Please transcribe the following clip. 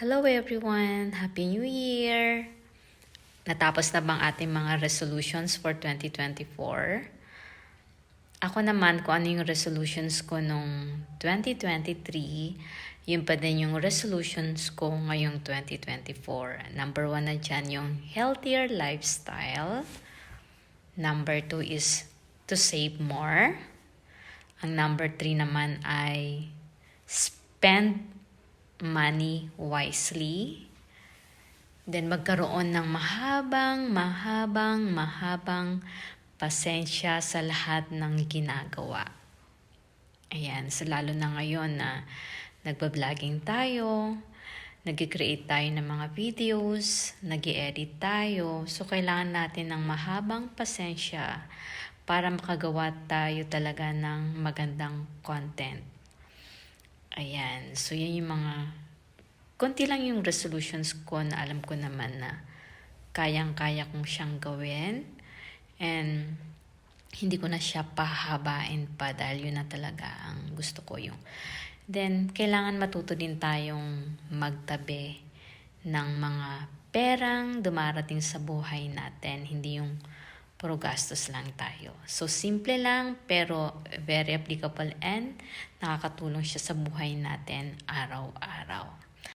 Hello everyone! Happy New Year! Natapos na bang ating mga resolutions for 2024? Ako naman, kung ano yung resolutions ko nung 2023, yun pa din yung resolutions ko ngayong 2024. Number one na dyan yung healthier lifestyle. Number two is to save more. Ang number three naman ay spend money wisely. Then magkaroon ng mahabang, mahabang, mahabang pasensya sa lahat ng ginagawa. Ayan, so lalo na ngayon na nagbablogger tayo, nag-create tayo ng mga videos, nag edit tayo. So kailangan natin ng mahabang pasensya para makagawa tayo talaga ng magandang content. Ayan, so yan yung mga, konti lang yung resolutions ko na alam ko naman na kayang-kaya kong siyang gawin. And hindi ko na siya pahabain pa dahil yun na talaga ang gusto ko yung. Then, kailangan matuto din tayong magtabi ng mga perang dumarating sa buhay natin. Hindi yung puro gastos lang tayo. So, simple lang pero very applicable and nakakatulong siya sa buhay natin araw-araw.